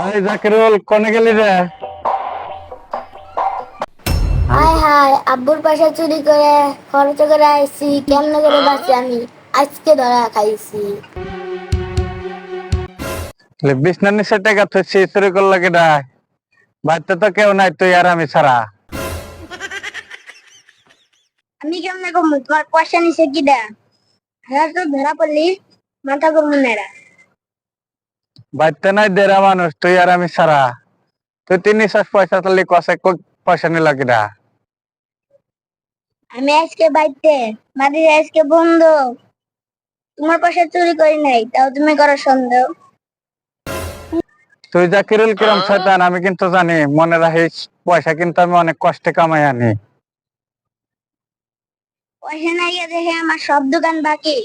আরে জাকিরুল কোনে গেলি রে? হাই হাই আব্বুর পয়সা চুরি করে খরচ করে আইছি কেমন করে বাঁচি আমি? আজকে ধরা খাইছি। বিছনার নিচে টাকা থইছি চুরি করল কেডা? বাড়িতে তো কেউ নাই তুই আর আমি ছাড়া। আমি কেমন কমু? তোমার পয়সা নিছে কি দা হ্যাঁ তো ধরা পড়লি মাথা করব না এরা। নাই দেড়া মানুষ তুই আর আমি ছাড়া। তুই পয়সা তাহলে কষে পয়সা নিল আমি আজকে বাইতে মাদির আজকে বন্ধ। তোমার পয়সা চুরি করি নাই তাও তুমি করো সন্দেহ। তুই জাকিরুল কিরম শয়তান আমি কিন্তু জানি মনে রাখিস পয়সা কিন্তু আমি অনেক কষ্টে কামাই আনি। পয়সা নাই দেখে আমার সব দোকান বাকি।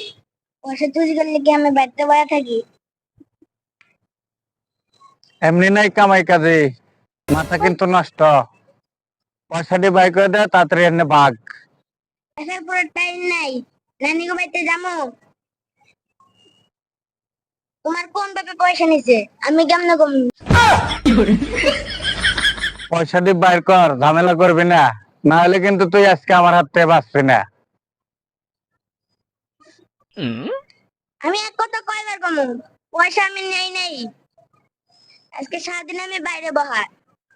পয়সা চুরি করলে কি আমি বাড়িতে বয়া থাকি? এমনি নাই কামাই কাজে। মাথা কিন্তু নষ্ট। পয়সাটি বাই করে দে তাড়াতাড়ি এনে ভাগ আসার পুরো টাইম নাই। নানি গো বাড়িতে যাব তোমার কোন বাপে পয়সা নিছে? আমি কেমন কম? পয়সাটি বাইর কর ঝামেলা করবি না। না হলে কিন্তু তুই আজকে আমার হাত থেকে বাঁচবি না। আমি এক কথা কয়বার কম? পয়সা আমি নেই নাই। আজকে সারাদিন আমি বাইরে বহা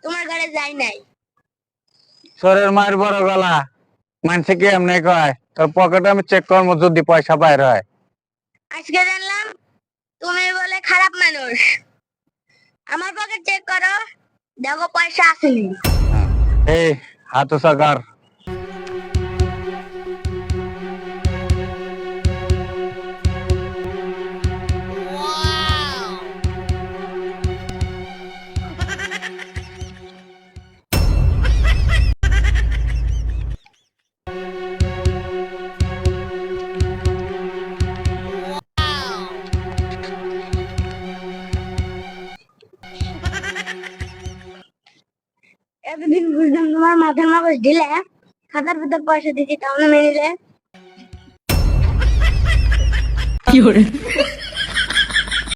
তোমার ঘরে যাই নাই। সরের মায়ের বড় গলা মানুষে কি এমনি কয়? তোর পকেটে আমি চেক করব যদি পয়সা বাইর হয়। আজকে জানলাম তুমি বলে খারাপ মানুষ। আমার পকেট চেক করো দেখো পয়সা আসেনি এই হাত উঁচা এতদিন বুঝলাম তোমার মাথার মগজ ঢিলে খাতার ভিতর পয়সা দিচ্ছি তাও না মেনে নিলে